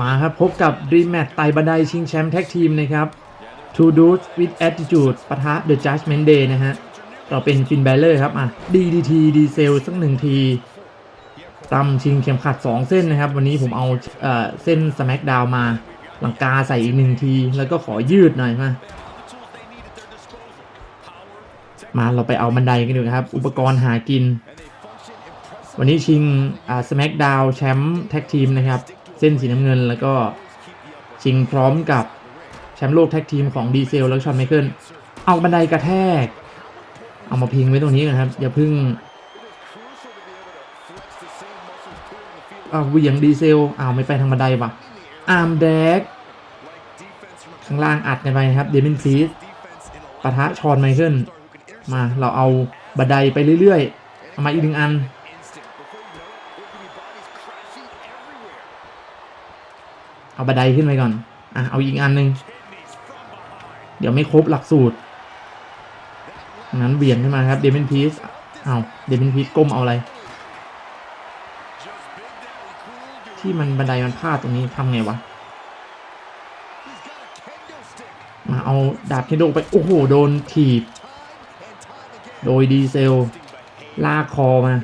มาครับพบกับ Dream Match ไต่บันไดชิงแชมป์แท็กทีมนะครับ Two Dudes with Attitude ปะทะ The Judgment Day นะฮะเราเป็นฟินแบลเลอร์ครับอะ DDT ดีเซลสักหนึ่งทีตำชิงเข็มขัด 2 เส้นนะครับ วันนี้ผมเอาเอ่อเส้น SmackDown มาหลังกาใส่อีกหนึ่งที แล้วก็ขอยืดหน่อยมามาเราไปเอาบันไดกันดีกว่าครับ อุปกรณ์หากิน วันนี้ชิงอ่า SmackDown แชมป์แท็กทีมนะครับ เส้นสีน้ำเงิน แล้วก็ชิงพร้อมกับแชมป์โลกแท็กทีมของดีเซลแล้วชอนไมเคิลเอาบันไดกระแทก เอามาพิงไว้ตรงนี้กันครับ อย่าเพึ่งเอาเหวียงดีเซลเอาไม่ไปทางบันไดวะอาร์มแดกข้างล่างอัดกันไปนะครับเดมินพีสปะทะชอนไมเคิลมาเราเอาบันไดไปเรื่อยๆเอามาอีกหนึ่งอัน เอาบันไดขึ้นไปก่อน อะ เอาอีกอันหนึ่งเดี๋ยวไม่ครบหลักสูตรงั้นเบี่ยงขึ้นมาครับ เดมินพีสเอาเดมินพีสก้มเอาอะไร ที่มันบันไดมันพลาดตรงนี้ทำไงวะ มาเอาดาบเคนโดไป โอ้โห โดนถีบ โดยดีเซล ลากคอมา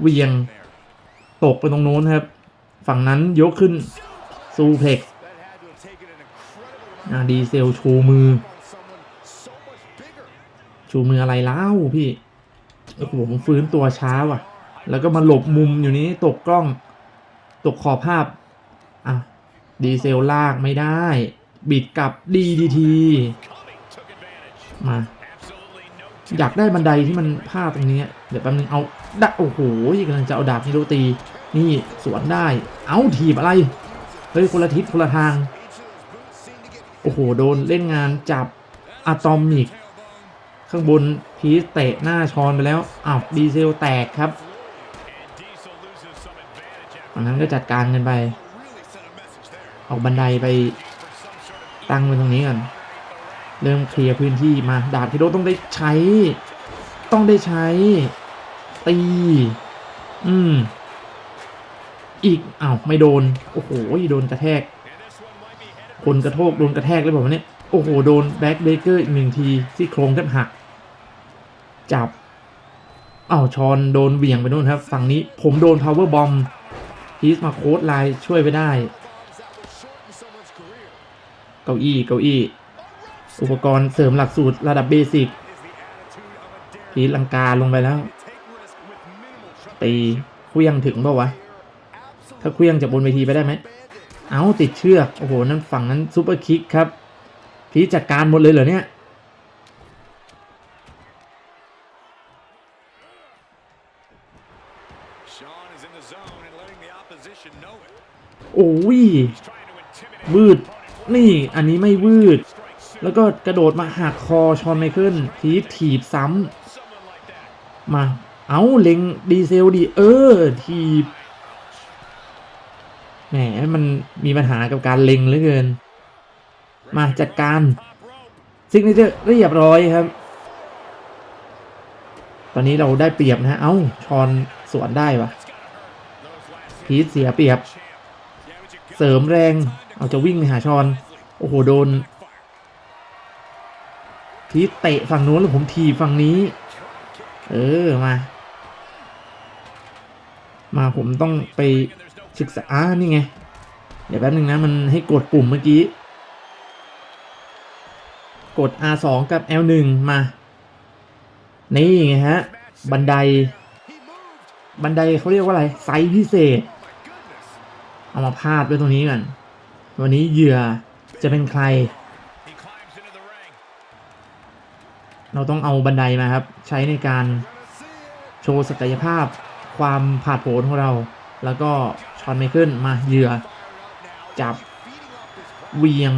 เวียง ตกไปตรงโน้นครับ ฝั่งนั้นยกขึ้น ซูเพล็กซ์ดีเซลชูมือ ชูมืออะไรเล่าพี่ โอ้โหมฟื้นตัวช้าว่ะ แล้วก็มาหลบมุมอยู่นี้ตกกล้อง ตกขอบภาพ อะ ดีเซลลากไม่ได้ บิดกลับดีดีทีมา อยากได้บันไดที่มันพลาดตรงนี้ เดี๋ยวแป๊บนึงเอาดะโอ้โหกำลังจะเอาดาบฮิโรตี นี่สวนได้ เอาถีบอะไร เฮ้ยคนละทิศคนละทาง โอ้โห โดนเล่นงานจับอะตอมิก ข้างบนพีเตะหน้าชอนไปแล้วอ้าวดีเซลแตกครับอันนั้นก็จัดการกันไป ออกบันไดไปตั้งไว้ตรงนี้ก่อนเริ่มเคลียร์พื้นที่มาดาบคิโดต้องได้ใช้ ต้องได้ใช้ ตี อืม อีกอ้าวไม่โดน โอ้โหโดนกระแทก คนกระโทกโดนกระแทกเลยแบบนี้โอ้โหโดนแบ็กเบเกอร์อีกหนึ่งทีซี่โครงแทบหัก จับอ้าวชอนโดนเหวี่ยงไปนู่นครับ ฝั่งนี้ผมโดน power bomb พีซมาโค้ดไลน์ช่วยไปได้ เก้าอี้เก้าอี้ อุปกรณ์เสริมหลักสูตรระดับเบสิกพีซลังกาลงไปแล้วตีเคลี้ยงถึงเปล่าวะ ถ้าเคลี้ยงจากบนเวทีไปได้ไหม เอาติดเชือก โอ้โห นั่นฝั่งนั้นซูเปอร์คิกครับ พีชจัดการหมดเลยเหรอเนี่ย Sean is in the zone and letting the opposition know it. โอ้ย He's trying to intimidate วืด นี่ อันนี้ไม่วืด แล้วก็กระโดดมาหักคอชอนไมเคิลพีชถีบซ้ someone like that. ำมา เอาเล็งดีเซลดี เออ ถีบ แหมมันมีปัญหากับการเล็งเหลือเกิน มาจัดการซิกเนเจอร์เรียบร้อยครับ ตอนนี้เราได้เปรียบนะฮะเอ้าชอนสวนได้ปะพีทเสียเปรียบ เสริมแรง เอาจะวิ่งไปหาชอน โอ้โห โดน พีทเตะฝั่งนู้นแล้วผมทีบฝั่งนี้ เออ มา มาผมต้องไป ศึกษาอ่านี่ไง เดี๋ยวแป๊บนึงนะ มันให้กดปุ่มเมื่อกี้ กด R2 กับ L1 มา นี่ไงฮะ บันได บันไดเขาเรียกว่าอะไร ไซส์พิเศษ เอามาพาดไว้ตรงนี้กันวันนี้เหยื่อจะเป็นใคร เราต้องเอาบันไดมาครับ ใช้ในการโชว์ศักยภาพความผาดโผนของเรา แล้วก็ ชอนไมเคิลมาเหยื่อ จับเวียง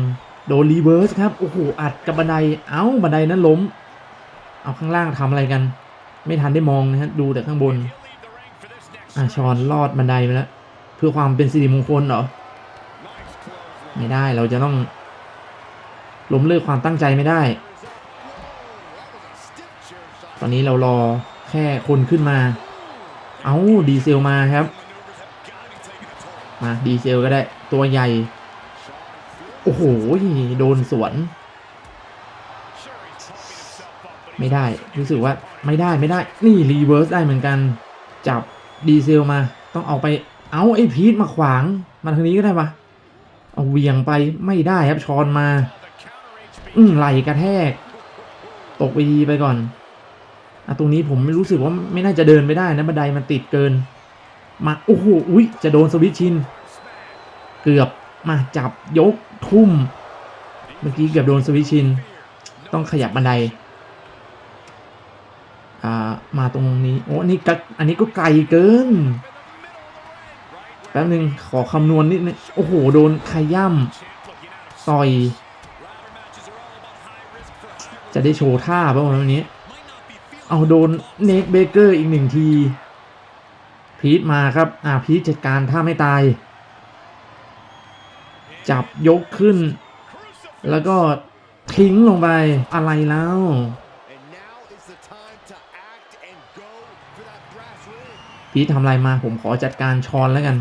โดนรีเวิร์สครับ โอ้โห อัดกับบันได เอ้า บันไดนั้นล้ม เอาข้างล่างทำอะไรกัน ไม่ทันได้มองนะฮะ ดูแต่ข้างบน อะชอนลอดบันไดไปแล้ว เพื่อความเป็นสิริมงคลเหรอ ไม่ได้ เราจะต้องล้มเลิกความตั้งใจไม่ได้ ตอนนี้เรารอแค่คนขึ้นมา เอาดีเซลมาครับ มาดีเซลก็ได้ ตัวใหญ่ โอ้โห โดนสวน ไม่ได้ รู้สึกว่าไม่ได้ไม่ได้ นี่รีเวิร์สได้เหมือนกัน จับดีเซลมา ต้องเอาไปเอาไอ้พีทมาขวางมาทางนี้ก็ได้ปะเอาเวียงไปไม่ได้ครับชอนมา อืมไหลกระแทก ตกไปดีไปก่อนอะตรงนี้ผมไม่รู้สึกว่าไม่น่าจะเดินไปได้นะบันไดมันติดเกิน มาโอ้โหอุ้ยจะโดนสวิตชิน เกือบมาจับยกทุ่ม เมื่อกี้เกือบโดนสวิตชิน ต้องขยับบันไดอ่ามาตรงนี้โอ้อันนี้ก็อันนี้ก็ไกลเกินแป๊บนึงขอคำนวณนิดนึงโอ้โหโดนขย่ำต่อย จะได้โชว์ท่าบ้าวันนี้ เอาโดนเนกเบเกอร์อีกหนึ่งที พีทมาครับ อ่าพีทจัดการท่าไม่ตาย จับยกขึ้น แล้วก็ทิ้งลงไปอะไรแล้วพีททำอะไรมาผมขอจัดการชอนแล้วกัน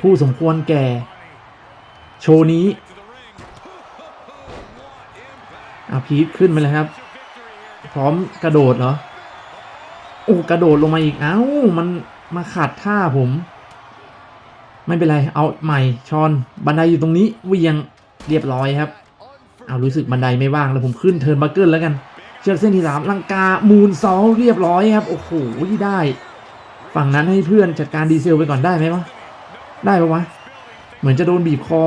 ผู้สมควรแก่ โชว์นี้อาพีทขึ้นไปเลยครับ พร้อมกระโดดเหรอโอ้กระโดดลงมาอีก เอ้ามัน มาขัดท่าผม ไม่เป็นไร เอาใหม่ชอน บันไดอยู่ตรงนี้เวียงเรียบร้อยครับ เอารู้สึกบันไดไม่ว่างแล้วผมขึ้นเทิร์นบักเกิลแล้วกัน เชือกเส้นที่สามลังกามูนซอลเรียบร้อยครับ โอ้โหได้ ฝั่งนั้นให้เพื่อนจัดการดีเซลไปก่อนได้ไหมวะ ได้ปะวะ เหมือนจะโดนบีบคอ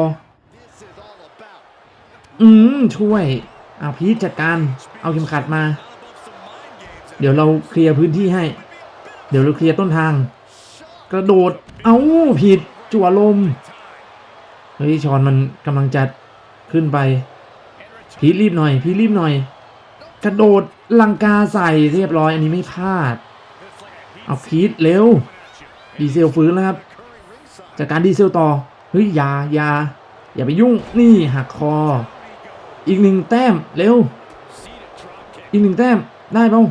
อืมช่วยเอาพีทจัดการ เอาเข็มขัดมา เดี๋ยวเราเคลียร์พื้นที่ให้ เดี๋ยวเราเคลียร์ต้นทาง กระโดด เอาผิดจั่วลม เฮ้ยชอนมันกำลังจะขึ้นไป พีรีบหน่อย พีรีบหน่อย กระโดดลังกาใส่เรียบร้อยอันนี้ไม่พลาด เอาพีทเร็ว ดีเซลฟื้นแล้วครับ จากการดีเซลต่อ เฮ้ยอยาอยาอย่าไปยุ่งนี่หักคอ อีกหนึ่งแต้มเร็ว อีกหนึ่งแต้มได้ป่า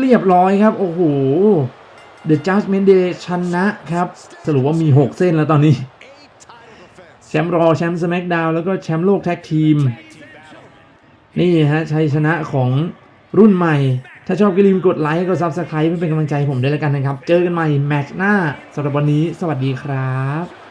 เรียบร้อยครับ โอ้โห The Judgment Day ชนะครับ สรุปว่ามี 6 เส้นแล้วตอนนี้ แชมป์รอแชมป์ส c k กดาวแล้วก็แชมป์โลกแท็กทีม นี่ฮะชัยชนะของรุ่นใหม่ ถ้าชอบก็ลืมกดไลค์กด Subscribe เพื่อเป็นกำลังใจให้ผมด้วยแล้วกันนะครับ เจอกันใหม่แมตช์หน้าสำหรับวันนี้ สวัสดีครับ